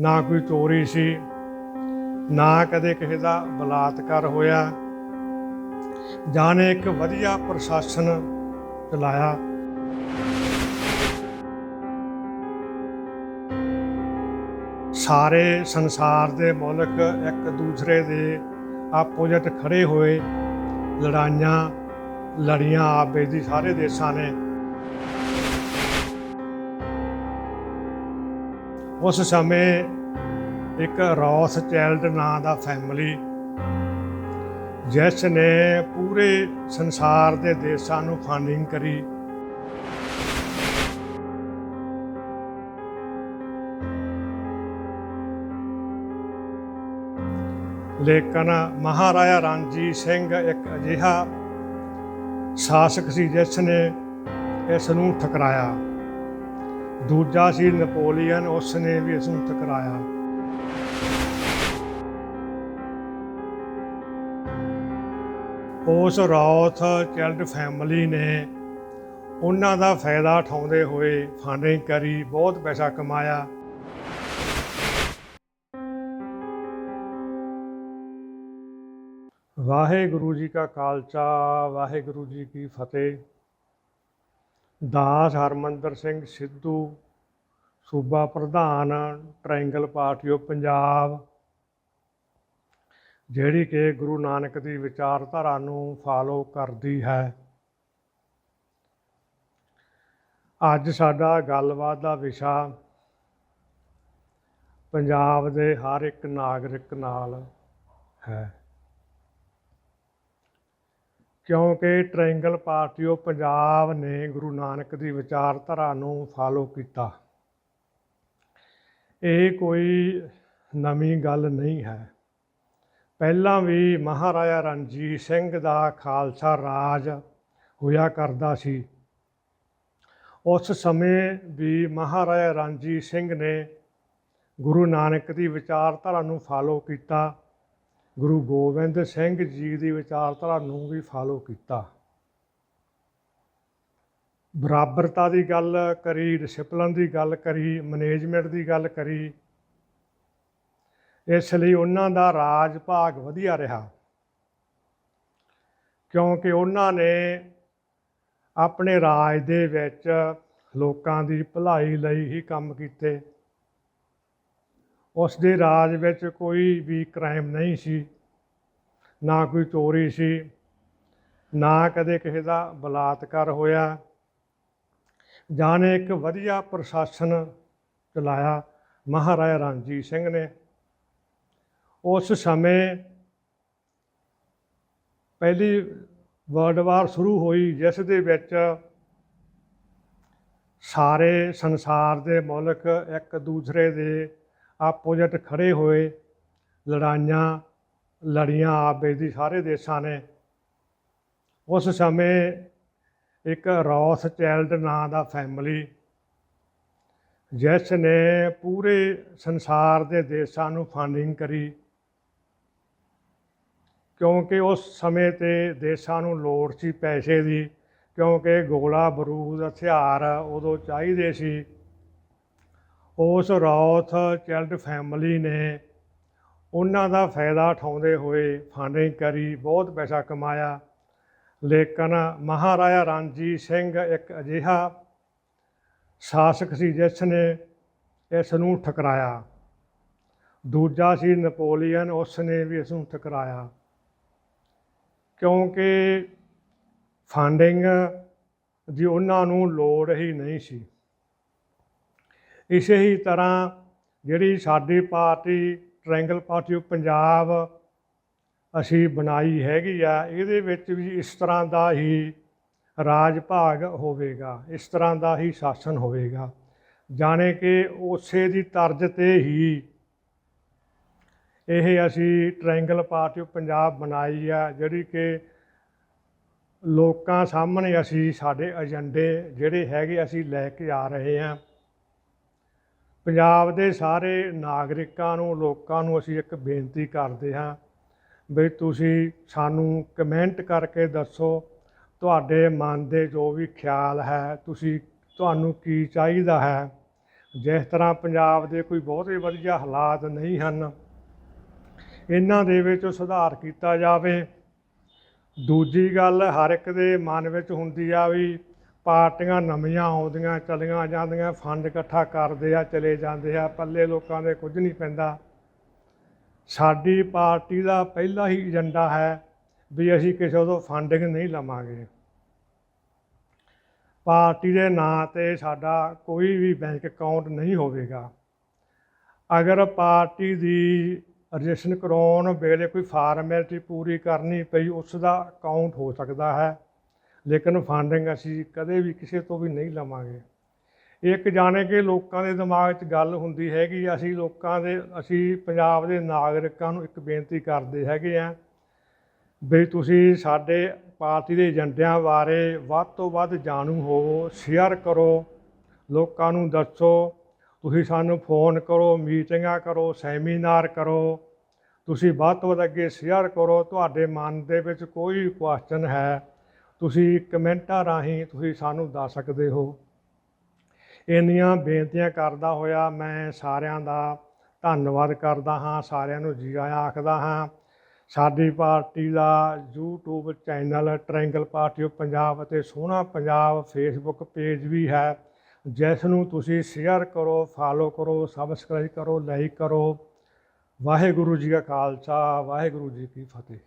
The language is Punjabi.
ਨਾ ਕੋਈ ਚੋਰੀ ਸੀ, ਨਾ ਕਦੇ ਕਿਸੇ ਦਾ ਬਲਾਤਕਾਰ ਹੋਇਆ। ਜਾਣੇ ਇੱਕ ਵਧੀਆ ਪ੍ਰਸ਼ਾਸਨ ਚਲਾਇਆ। ਸਾਰੇ ਸੰਸਾਰ ਦੇ ਮੁਲਕ ਇੱਕ ਦੂਸਰੇ ਦੇ ਆਪੋਜੀਟ ਖੜੇ ਹੋਏ। ਲੜਾਈਆਂ, ਲੜੀਆਂ ਆਪੇ ਦੀ ਸਾਰੇ ਦੇਸ਼ਾਂ ਨੇ ਉਸ ਸਮੇਂ ਇੱਕ ਰੌਸ ਚਾਈਲਡ ਨਾਂ ਦਾ ਫੈਮਿਲੀ ਜਿਸ ਨੇ ਪੂਰੇ ਸੰਸਾਰ ਦੇ ਦੇਸ਼ਾਂ ਨੂੰ ਫੰਡਿੰਗ ਕਰੀ। ਲੇਕਿਨ ਮਹਾਰਾਜਾ ਰਣਜੀਤ ਸਿੰਘ ਇੱਕ ਅਜਿਹਾ ਸ਼ਾਸਕ ਸੀ ਜਿਸ ਨੇ ਇਸ ਨੂੰ ਠਕਰਾਇਆ। ਦੂਜਾ ਸੀ ਨਪੋਲੀਅਨ ਉਸ ਨੇ ਵੀ ਇਸ ਨੂੰ ਠਕਰਾਇਆ ਉਸ ਰੌਥ ਚੈਲਡ ਫੈਮਿਲੀ ਨੇ ਉਹਨਾਂ ਦਾ ਫਾਇਦਾ ਉਠਾਉਂਦੇ ਹੋਏ ਫੰਡਿੰਗ ਕਰੀ, ਬਹੁਤ ਪੈਸਾ ਕਮਾਇਆ। ਵਾਹਿਗੁਰੂ ਜੀ ਕਾ ਖਾਲਸਾ, ਵਾਹਿਗੁਰੂ ਜੀ ਕੀ ਫਤਿਹ। ਦਾਸ ਹਰਮੰਦਰ ਸਿੰਘ ਸਿੱਧੂ, ਸੂਬਾ ਪ੍ਰਧਾਨ, ਟ੍ਰਾਇੰਗਲ ਪਾਰਟੀ ਆਫ ਪੰਜਾਬ, ਜਿਹੜੀ ਕਿ ਗੁਰੂ ਨਾਨਕ ਦੀ ਵਿਚਾਰਧਾਰਾ ਨੂੰ ਫਾਲੋ ਕਰਦੀ ਹੈ। ਅੱਜ ਸਾਡਾ ਗੱਲਬਾਤ ਦਾ ਵਿਸ਼ਾ ਪੰਜਾਬ ਦੇ ਹਰ ਇੱਕ ਨਾਗਰਿਕ ਨਾਲ ਹੈ। ਕਿਉਂਕਿ ਟ੍ਰਾਇੰਗਲ ਪਾਰਟੀ ਆਫ ਪੰਜਾਬ ਨੇ ਗੁਰੂ ਨਾਨਕ ਦੀ ਵਿਚਾਰਧਾਰਾ ਨੂੰ ਫਾਲੋ ਕੀਤਾ। ਇਹ ਕੋਈ ਨਵੀਂ ਗੱਲ ਨਹੀਂ ਹੈ। ਪਹਿਲਾਂ ਵੀ ਮਹਾਰਾਜਾ ਰਣਜੀਤ ਸਿੰਘ ਦਾ ਖਾਲਸਾ ਰਾਜ ਹੋਇਆ ਕਰਦਾ ਸੀ। ਉਸ ਸਮੇਂ ਵੀ ਮਹਾਰਾਜਾ ਰਣਜੀਤ ਸਿੰਘ ਨੇ ਗੁਰੂ ਨਾਨਕ ਦੀ ਵਿਚਾਰਧਾਰਾ ਨੂੰ ਫਾਲੋ ਕੀਤਾ। ਗੁਰੂ ਗੋਬਿੰਦ ਸਿੰਘ ਜੀ ਦੀ ਵਿਚਾਰਧਾਰਾ ਨੂੰ ਵੀ ਫਾਲੋ ਕੀਤਾ। ਬਰਾਬਰਤਾ ਦੀ ਗੱਲ ਕਰੀ ਡਿਸਪਲਨ ਦੀ ਗੱਲ ਕਰੀ ਮੈਨੇਜਮੈਂਟ ਦੀ ਗੱਲ ਕਰੀ। ਇਸ ਲਈ ਉਹਨਾਂ ਦਾ ਰਾਜ ਭਾਗ ਵਧੀਆ ਰਿਹਾ। ਕਿਉਂਕਿ ਉਹਨਾਂ ਨੇ ਆਪਣੇ ਰਾਜ ਦੇ ਵਿੱਚ ਲੋਕਾਂ ਦੀ ਭਲਾਈ ਲਈ ਹੀ ਕੰਮ ਕੀਤੇ। ਉਸ ਦੇ ਰਾਜ ਵਿੱਚ ਕੋਈ ਵੀ ਕ੍ਰਾਈਮ ਨਹੀਂ ਸੀ, ਨਾ ਕੋਈ ਚੋਰੀ ਸੀ, ਨਾ ਕਦੇ ਕਿਸੇ ਦਾ ਬਲਾਤਕਾਰ ਹੋਇਆ। ਜਾਣੇ ਇੱਕ ਵਧੀਆ ਪ੍ਰਸ਼ਾਸਨ ਚਲਾਇਆ ਮਹਾਰਾਜਾ ਰਣਜੀਤ ਸਿੰਘ ਨੇ। ਉਸ ਸਮੇਂ ਪਹਿਲੀ ਵਰਲਡ ਵਾਰ ਸ਼ੁਰੂ ਹੋਈ, ਜਿਸ ਦੇ ਵਿੱਚ ਸਾਰੇ ਸੰਸਾਰ ਦੇ ਮੁਲਕ ਇੱਕ ਦੂਸਰੇ ਦੇ ਆਪੋਜੀਟ ਖੜੇ ਹੋਏ, ਲੜਾਈਆਂ, ਲੜੀਆਂ ਆਪੇ ਦੀ ਸਾਰੇ ਦੇਸ਼ਾਂ ਨੇ। ਉਸ ਸਮੇਂ ਇੱਕ ਰੌਸ ਚਾਈਲਡ ਨਾਂ ਦਾ ਫੈਮਿਲੀ ਜਿਸ ਨੇ ਪੂਰੇ ਸੰਸਾਰ ਦੇ ਦੇਸ਼ਾਂ ਨੂੰ ਫੰਡਿੰਗ ਕਰੀ। ਕਿਉਂਕਿ ਉਸ ਸਮੇਂ ਤੇ ਦੇਸ਼ਾਂ ਨੂੰ ਲੋੜ ਸੀ ਪੈਸੇ ਦੀ, ਕਿਉਂਕਿ ਗੋਲਾ ਬਰੂਦ ਹਥਿਆਰ ਉਦੋਂ ਚਾਹੀਦੇ ਸੀ। ਉਸ ਰੌਥ ਚਾਈਲਡ ਫੈਮਿਲੀ ਨੇ ਉਹਨਾਂ ਦਾ ਫਾਇਦਾ ਉਠਾਉਂਦੇ ਹੋਏ ਫੰਡਿੰਗ ਕਰੀ, ਬਹੁਤ ਪੈਸਾ ਕਮਾਇਆ। ਲੇਕਿਨ ਮਹਾਰਾਜਾ ਰਣਜੀਤ ਸਿੰਘ ਇੱਕ ਅਜਿਹਾ ਸ਼ਾਸਕ ਸੀ ਜਿਸ ਨੇ ਇਸ ਨੂੰ ਠਕਰਾਇਆ। ਦੂਜਾ ਸੀ ਨਪੋਲੀਅਨ, ਉਸ ਨੇ ਵੀ ਇਸ ਨੂੰ ਠਕਰਾਇਆ। ਕਿਉਂਕਿ ਫੰਡਿੰਗ ਦੀ ਉਹਨਾਂ ਨੂੰ ਲੋੜ ਹੀ ਨਹੀਂ ਸੀ। ਇਸੇ ਹੀ ਤਰ੍ਹਾਂ ਜਿਹੜੀ ਸਾਡੀ party triangle party of Punjab ਅਸੀਂ ਬਣਾਈ ਹੈਗੀ ਆ, ਇਹਦੇ ਵਿੱਚ ਵੀ ਇਸ ਤਰ੍ਹਾਂ ਦਾ ਹੀ ਰਾਜ ਭਾਗ ਹੋਵੇਗਾ, ਇਸ ਤਰ੍ਹਾਂ ਦਾ ਹੀ ਸ਼ਾਸਨ ਹੋਵੇਗਾ। ਜਾਣੇ ਕਿ ਉਸੇ ਦੀ ਤਰਜ਼ ਤੇ ਹੀ ਇਹ ਅਸੀਂ ਟ੍ਰਾਇੰਗਲ ਪਾਰਟੀ ਆਫ ਪੰਜਾਬ ਬਣਾਈ ਆ, ਜਿਹੜੀ ਕਿ ਲੋਕਾਂ ਸਾਹਮਣੇ ਅਸੀਂ, ਸਾਡੇ ਏਜੰਡੇ ਜਿਹੜੇ ਹੈਗੇ ਅਸੀਂ ਲੈ ਕੇ ਆ ਰਹੇ ਹਾਂ ਪੰਜਾਬ ਦੇ ਸਾਰੇ ਨਾਗਰਿਕਾਂ ਨੂੰ, ਲੋਕਾਂ ਨੂੰ ਅਸੀਂ ਇੱਕ ਬੇਨਤੀ ਕਰਦੇ ਹਾਂ ਵੀ ਤੁਸੀਂ ਸਾਨੂੰ ਕਮੈਂਟ ਕਰਕੇ ਦੱਸੋ, ਤੁਹਾਡੇ ਮਨ ਦੇ ਜੋ ਵੀ ਖਿਆਲ ਹੈ, ਤੁਸੀਂ ਤੁਹਾਨੂੰ ਕੀ ਚਾਹੀਦਾ ਹੈ। ਜਿਸ ਤਰ੍ਹਾਂ ਪੰਜਾਬ ਦੇ ਕੋਈ ਬਹੁਤੇ ਵਧੀਆ ਹਾਲਾਤ ਨਹੀਂ ਹਨ, ਇਹਨਾਂ ਦੇ ਵਿੱਚ ਸੁਧਾਰ ਕੀਤਾ ਜਾਵੇ। ਦੂਜੀ ਗੱਲ ਹਰ ਇੱਕ ਦੇ ਮਨ ਵਿੱਚ ਹੁੰਦੀ ਆ ਵੀ ਪਾਰਟੀਆਂ ਨਵੀਆਂ ਆਉਂਦੀਆਂ, ਚਲੀਆਂ ਜਾਂਦੀਆਂ, ਫੰਡ ਇਕੱਠਾ ਕਰਦੇ ਆ, ਚਲੇ ਜਾਂਦੇ ਆ, ਪੱਲੇ ਲੋਕਾਂ ਦੇ ਕੁਝ ਨਹੀਂ ਪੈਂਦਾ। ਸਾਡੀ ਪਾਰਟੀ ਦਾ ਪਹਿਲਾ ਹੀ ਏਜੰਡਾ ਹੈ ਵੀ ਅਸੀਂ ਕਿਸੇ ਤੋਂ ਫੰਡਿੰਗ ਨਹੀਂ ਲਵਾਂਗੇ। ਪਾਰਟੀ ਦੇ ਨਾਂ ਤੇ ਸਾਡਾ ਕੋਈ ਵੀ ਬੈਂਕ ਅਕਾਊਂਟ ਨਹੀਂ ਹੋਵੇਗਾ। ਅਗਰ ਪਾਰਟੀ ਦੀ ਰਜਿਸਟ੍ਰੇਸ਼ਨ ਕਰਾਉਣ ਵੇਲੇ ਕੋਈ ਫਾਰਮੈਲਿਟੀ ਪੂਰੀ ਕਰਨੀ ਪਈ, ਉਸ ਦਾ ਅਕਾਊਂਟ ਹੋ ਸਕਦਾ ਹੈ। ਲੇਕਿਨ ਫੰਡਿੰਗ ਅਸੀਂ ਕਦੇ ਵੀ ਕਿਸੇ ਤੋਂ ਵੀ ਨਹੀਂ ਲਵਾਂਗੇ। ਇੱਕ ਜਾਣੇ ਕਿ ਲੋਕਾਂ ਦੇ ਦਿਮਾਗ 'ਚ ਗੱਲ ਹੁੰਦੀ ਹੈਗੀ, ਅਸੀਂ ਲੋਕਾਂ ਦੇ, ਅਸੀਂ ਪੰਜਾਬ ਦੇ ਨਾਗਰਿਕਾਂ ਨੂੰ ਇੱਕ ਬੇਨਤੀ ਕਰਦੇ ਹੈਗੇ ਆ ਵੀ ਤੁਸੀਂ ਸਾਡੇ ਪਾਰਟੀ ਦੇ ਏਜੰਡਿਆਂ ਬਾਰੇ ਵੱਧ ਤੋਂ ਵੱਧ ਜਾਣੂ ਹੋਵੋ ਸ਼ੇਅਰ ਕਰੋ, ਲੋਕਾਂ ਨੂੰ ਦੱਸੋ, ਤੁਸੀਂ ਸਾਨੂੰ ਫੋਨ ਕਰੋ, ਮੀਟਿੰਗਾਂ ਕਰੋ, ਸੈਮੀਨਾਰ ਕਰੋ, ਤੁਸੀਂ ਵੱਧ ਤੋਂ ਵੱਧ ਅੱਗੇ ਸ਼ੇਅਰ ਕਰੋ, ਤੁਹਾਡੇ ਮਨ ਦੇ ਵਿੱਚ ਕੋਈ ਕੁਐਸਚਨ ਹੈ ਤੁਸੀਂ ਕਮੈਂਟਾਂ ਰਾਹੀਂ ਤੁਸੀਂ ਸਾਨੂੰ ਦੱਸ ਸਕਦੇ ਹੋ। ਇੰਨੀਆਂ ਬੇਨਤੀਆਂ ਕਰਦਾ ਹੋਇਆ ਮੈਂ ਸਾਰਿਆਂ ਦਾ ਧੰਨਵਾਦ ਕਰਦਾ ਹਾਂ, ਸਾਰਿਆਂ ਨੂੰ ਜੀ ਆਇਆਂ ਆਖਦਾ ਹਾਂ। ਸਾਡੀ ਪਾਰਟੀ ਦਾ YouTube channel triangle party of Punjab ਅਤੇ ਸੋਹਣਾ ਪੰਜਾਬ ਫੇਸਬੁੱਕ ਪੇਜ ਵੀ ਹੈ। ਜਿਸ ਨੂੰ ਤੁਸੀਂ ਸ਼ੇਅਰ ਕਰੋ ਫਾਲੋ ਕਰੋ ਸਬਸਕ੍ਰਾਈਬ ਕਰੋ ਲਾਈਕ ਕਰੋ। ਵਾਹਿਗੁਰੂ ਜੀ ਕਾ ਖਾਲਸਾ, ਵਾਹਿਗੁਰੂ ਜੀ ਕੀ ਫਤਿਹ।